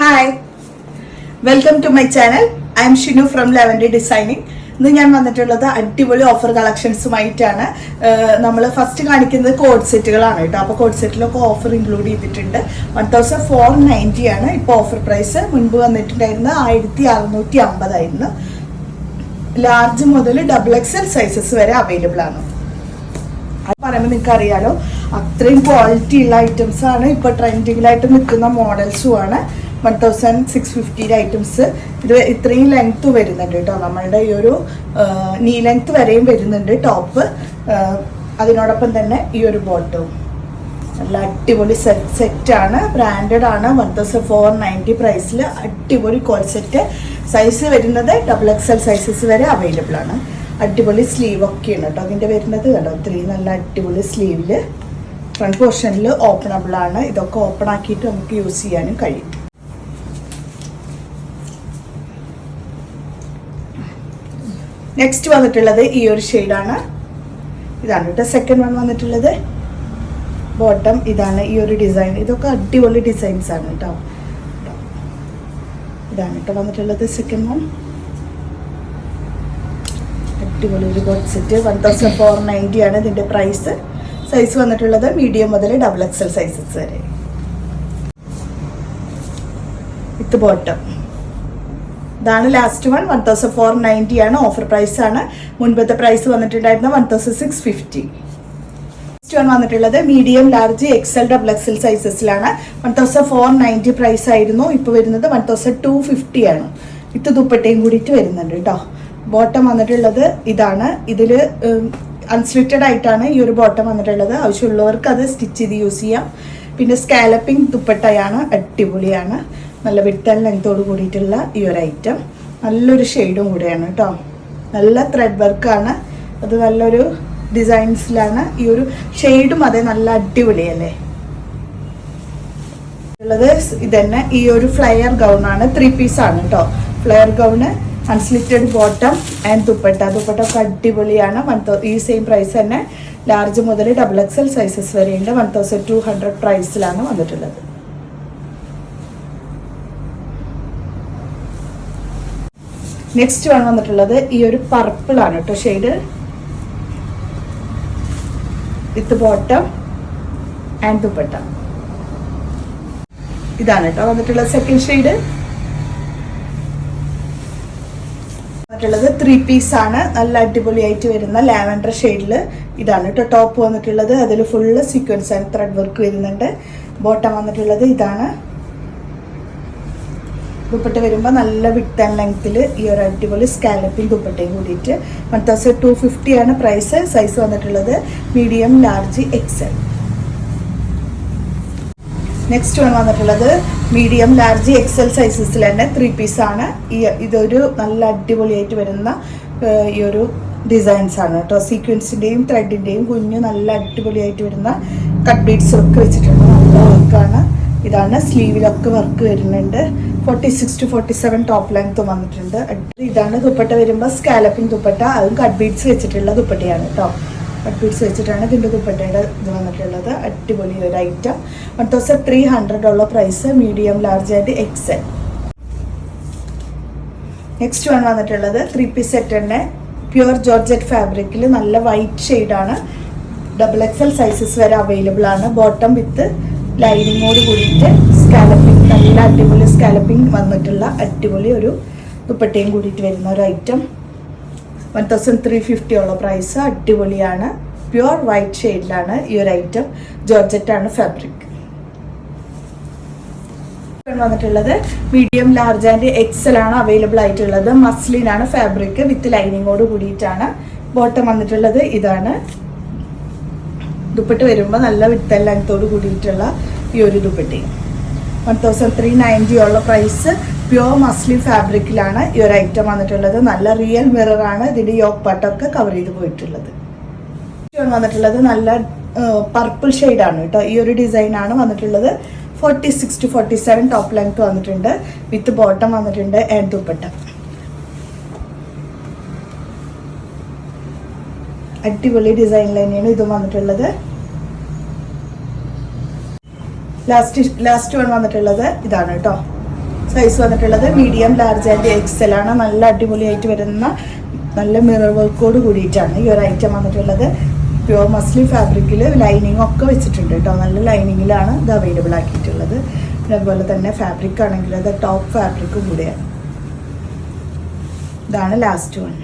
Hi welcome to my channel I am Shinu from ലെവൻഡി designing ഇന്ന് ഞാൻ വന്നിട്ടുള്ളത് അടിപൊളി ഓഫർ കളക്ഷൻസുമായിട്ടാണ് നമ്മൾ ഫസ്റ്റ് കാണിക്കുന്നത് കോഡ് സെറ്റുകളാണ് കേട്ടോ. അപ്പോൾ കോഡ് സെറ്റിലൊക്കെ ഓഫർ ഇൻക്ലൂഡ് ചെയ്തിട്ടുണ്ട്. വൺ തൗസൻഡ് ഫോർ നയന്റി ആണ് ഇപ്പോൾ ഓഫർ പ്രൈസ് മുൻപ് വന്നിട്ടുണ്ടായിരുന്നത് ആയിരത്തി അറുന്നൂറ്റി അമ്പതായിരുന്നു ലാർജ് മുതൽ ഡബിൾ എക്സ് എൽ സൈസസ് വരെ അവൈലബിൾ ആണ്. അത് പറയുമ്പോൾ നിങ്ങൾക്ക് അറിയാലോ അത്രയും ക്വാളിറ്റി ഉള്ള ഐറ്റംസ് ആണ്. ഇപ്പൊ ട്രെൻഡിങ്ങിലായിട്ട് നിൽക്കുന്ന മോഡൽസും ആണ്. വൺ തൗസൻഡ് സിക്സ് ഫിഫ്റ്റിയുടെ ഐറ്റംസ് ഇത് ഇത്രയും ലെങ്ത് വരുന്നുണ്ട് കേട്ടോ. നമ്മളുടെ ഈ ഒരു നീ ലെങ്ത് വരെയും വരുന്നുണ്ട് ടോപ്പ് അതിനോടൊപ്പം തന്നെ ഈ ഒരു ബോട്ടവും നല്ല അടിപൊളി സെറ്റ് സെറ്റ് ആണ്. ബ്രാൻഡഡ് ആണ്. വൺ തൗസൻഡ് ഫോർ നയന്റി പ്രൈസിൽ അടിപൊളി കോൾ സെറ്റ് സൈസ് വരുന്നത് ഡബിൾ എക്സ് എൽ സൈസസ് വരെ അവൈലബിൾ ആണ്. അടിപൊളി സ്ലീവ് ഒക്കെയാണ് കേട്ടോ. അതിന്റെ വരുന്നത് കേട്ടോ ഇത്രയും നല്ല അടിപൊളി സ്ലീവിൽ ഫ്രണ്ട് പോർഷനിൽ ഓപ്പണബിൾ ആണ്. ഇതൊക്കെ ഓപ്പൺ ആക്കിയിട്ട് നമുക്ക് യൂസ് ചെയ്യാനും കഴിയും. നെക്സ്റ്റ് വന്നിട്ടുള്ളത് ഈ ഒരു ഷെയ്ഡാണ് ഇതാണ് കേട്ടോ സെക്കൻഡ് വൺ വന്നിട്ടുള്ളത്. ബോട്ടം ഇതാണ് ഈ ഒരു ഡിസൈൻ ഇതൊക്കെ അടിപൊളി ഡിസൈൻസ് ആണ് കേട്ടോ. ഇതാണ് കേട്ടോ വന്നിട്ടുള്ളത് സെക്കൻഡ് വൺ അടിപൊളി ഒരു boat set one thousand four ninety ആണ് ഇതിന്റെ പ്രൈസ് സൈസ് വന്നിട്ടുള്ളത് മീഡിയം മുതൽ ഡബിൾ എക്സൽ സൈസസ് വരെ. വിത്ത് ബോട്ടം ഇതാണ് last one one thousand four ninety ആണ് ഓഫർ പ്രൈസ് ആണ്. മുൻപത്തെ പ്രൈസ് വന്നിട്ടുണ്ടായിരുന്ന വൺ തൗസൻഡ് സിക്സ് ഫിഫ്റ്റി വന്നിട്ടുള്ളത് medium large XL double XL സൈസസിലാണ് one thousand four ninety price ആയിരുന്നു. ഇപ്പോൾ വരുന്നത് വൺ തൗസൻഡ് ടു ഫിഫ്റ്റി ആണ്. വിത്ത് ദുപ്പട്ടയും കൂടിയിട്ട് വരുന്നുണ്ട് കേട്ടോ ബോട്ടം വന്നിട്ടുള്ളത് ഇതാണ്. ഇതിൽ അൺസ്ലിറ്റഡ് ആയിട്ടാണ് ഈ ഒരു ബോട്ടം വന്നിട്ടുള്ളത്. ആവശ്യമുള്ളവർക്ക് അത് സ്റ്റിച്ച് ചെയ്ത് യൂസ് ചെയ്യാം. പിന്നെ സ്കാലപ്പിംഗ് ദുപ്പട്ടയാണ്. അടിപൊളിയാണ്. നല്ല വിട്ടൽ ലെങ്തോട് കൂടിയിട്ടുള്ള ഈ ഒരു ഐറ്റം നല്ലൊരു ഷെയ്ഡും കൂടെയാണ് കേട്ടോ. നല്ല ത്രെഡ് വർക്കാണ് അത് നല്ലൊരു ഡിസൈൻസിലാണ് ഈ ഒരു ഷെയ്ഡും അതെ നല്ല അടിപൊളിയല്ലേ? ഉള്ളത് ഇതന്നെ. ഈ ഒരു ഫ്ലയർ ഗൗൺ ആണ്. ത്രീ പീസ് ആണ് കേട്ടോ. Flare gown unslitted bottom and dupatta dupatta ഒക്കെ അടിപൊളിയാണ്. വൺ ഈ സെയിം പ്രൈസ് തന്നെ. ലാർജ് മുതൽ ഡബിൾ എക്സ് എൽ സൈസസ് വരെയുണ്ട്. വൺ തൗസൻഡ് ടു ഹൺഡ്രഡ് പ്രൈസിലാണ് വന്നിട്ടുള്ളത്. നെക്സ്റ്റ് വൺ വന്നിട്ടുള്ളത് ഈ ഒരു പർപ്പിൾ ആണ് കേട്ടോ shade with bottom and dupatta ഇതാണ് കേട്ടോ വന്നിട്ടുള്ള സെക്കൻഡ് ഷെയ്ഡ് വന്നിട്ടുള്ളത് ത്രീ പീസ് ആണ്. നല്ല അടിപൊളിയായിട്ട് വരുന്ന ലാവൻഡർ ഷെയ്ഡിൽ ഇതാണ് കേട്ടോ ടോപ്പ് വന്നിട്ടുള്ളത്. അതിൽ full sequence and thread work വരുന്നുണ്ട്. ബോട്ടം വന്നിട്ടുള്ളത് ഇതാണ്. ദുപ്പട്ട വരുമ്പോൾ നല്ല വിട്ട് ആൻഡ് ലെങ്ത്തിൽ ഈ ഒരു അടിപൊളി സ്കാലപ്പിംഗ് ദുപ്പട്ടയും കൂടിയിട്ട് വൺ തൗസൻഡ് ടു ഫിഫ്റ്റി ആണ് പ്രൈസ് സൈസ് വന്നിട്ടുള്ളത് medium large XL next one വന്നിട്ടുള്ളത് മീഡിയം ലാർജ് എക്സൽ സൈസസിൽ തന്നെ ത്രീ പീസ് ആണ്. ഈ ഇതൊരു നല്ല അടിപൊളിയായിട്ട് വരുന്ന ഈ ഒരു ഡിസൈൻസ് ആണ് കേട്ടോ. സീക്വൻസിന്റെയും ത്രെഡിന്റെയും കുഞ്ഞു നല്ല അടിപൊളിയായിട്ട് വരുന്ന കട്ട് ബീഡ്സ് ഒക്കെ വെച്ചിട്ടുണ്ട് നല്ല വർക്കാണ് ഇതാണ് സ്ലീവിലൊക്കെ വർക്ക് വരുന്നുണ്ട്. Forty six to forty seven top length വന്നിട്ടുണ്ട് ഇതാണ് ദുപ്പട്ട വരുമ്പോൾ സ്കാലപ്പിൻ ദുപ്പട്ട. അതും കട്ട് ബീഡ്സ് വെച്ചിട്ടുള്ള ദുപ്പട്ടയാണ് കേട്ടോ കട്ട് ബീഡ്സ് വെച്ചിട്ടാണ് ഇതിന്റെ ദുപ്പട്ടയുടെ ഇത് വന്നിട്ടുള്ളത്. അടിപൊളി ഒരു item one thousand three hundred ഉള്ള price medium large and L next one വന്നിട്ടുള്ളത് ത്രീ പീസ് സെറ്റ് തന്നെ. പ്യുവർ ജോർജറ്റ് ഫാബ്രിക്കിൽ നല്ല വൈറ്റ് ഷെയ്ഡാണ് ഡബിൾ എക്സ് എൽ സൈസസ് വരെ അവൈലബിൾ ആണ്. ബോട്ടം വിത്ത് ലൈനിങ്ങോട് കൂടിയിട്ട് സ്കാലപ്പിംഗ് നല്ല അടിപൊളി സ്കാലപ്പിംഗ് വന്നിട്ടുള്ള അടിപൊളി ഒരു ദുപ്പട്ടയും കൂടിയിട്ട് വരുന്ന ഒരു item one thousand three fifty ഉള്ള പ്രൈസ് അടിപൊളിയാണ്. പ്യുവർ വൈറ്റ് ഷെയ്ഡിലാണ് ഈ ഒരു ഐറ്റം ജോർജറ്റ് ആണ് ഫാബ്രിക് വന്നിട്ടുള്ളത് മീഡിയം ലാർജ് ആൻഡ് എക്സൽ ആണ് അവൈലബിൾ ആയിട്ടുള്ളത്. മസ്ലിൻ ആണ് ഫാബ്രിക് വിത്ത് ലൈനിങ്ങോട് കൂടിയിട്ടാണ്. ബോട്ടം വന്നിട്ടുള്ളത് ഇതാണ്. ദുപ്പട്ട് വരുമ്പോൾ നല്ല വിത്തൽ ലെങ്ത്തോട് കൂടിയിട്ടുള്ള ഈ ഒരു ദുപ്പട്ടയും. തൗസൻഡ് ത്രീ നയന്റി ഉള്ള പ്രൈസ് പ്യുവർ മസ്ലി ഫാബ്രിക്കിലാണ് ഈ ഒരു ഐറ്റം വന്നിട്ടുള്ളത്. നല്ല റിയൽ മിററാണ് ഇതിന്റെ യോക്ക് പട്ടൊക്കെ കവർ ചെയ്ത് പോയിട്ടുള്ളത്. വന്നിട്ടുള്ളത്. നല്ല പർപ്പിൾ ആണ് കേട്ടോ. ഈ ഒരു ഡിസൈൻ ആണ് വന്നിട്ടുള്ളത്. Forty six to forty seven top length വന്നിട്ടുണ്ട്. വിത്ത് ബോട്ടം വന്നിട്ടുണ്ട് ആൻഡ് ദുപ്പട്ട. അടിപൊളി ഡിസൈനിൽ തന്നെയാണ് ഇതും വന്നിട്ടുള്ളത്. ലാസ്റ്റ് ലാസ്റ്റ് വൺ വന്നിട്ടുള്ളത് ഇതാണ് കേട്ടോ. സൈസ് വന്നിട്ടുള്ളത് മീഡിയം ലാർജ് ആൻഡ് എക്സൽ ആണ്. നല്ല അടിപൊളിയായിട്ട് വരുന്ന നല്ല മിറർ വർക്കോട് കൂടിയിട്ടാണ് ഈ ഒരു ഐറ്റം വന്നിട്ടുള്ളത്. പ്യുവർ മസ്ലി ഫാബ്രിക്കിൽ ലൈനിങ് ഒക്കെ വെച്ചിട്ടുണ്ട് കേട്ടോ. നല്ല ലൈനിങ്ങിലാണ് ഇത് അവൈലബിൾ ആക്കിയിട്ടുള്ളത്. പിന്നെ അതുപോലെ തന്നെ ഫാബ്രിക് ആണെങ്കിൽ അത് ടോപ്പ് ഫാബ്രിക്കും കൂടെയാണ്. ഇതാണ് ലാസ്റ്റ് വൺ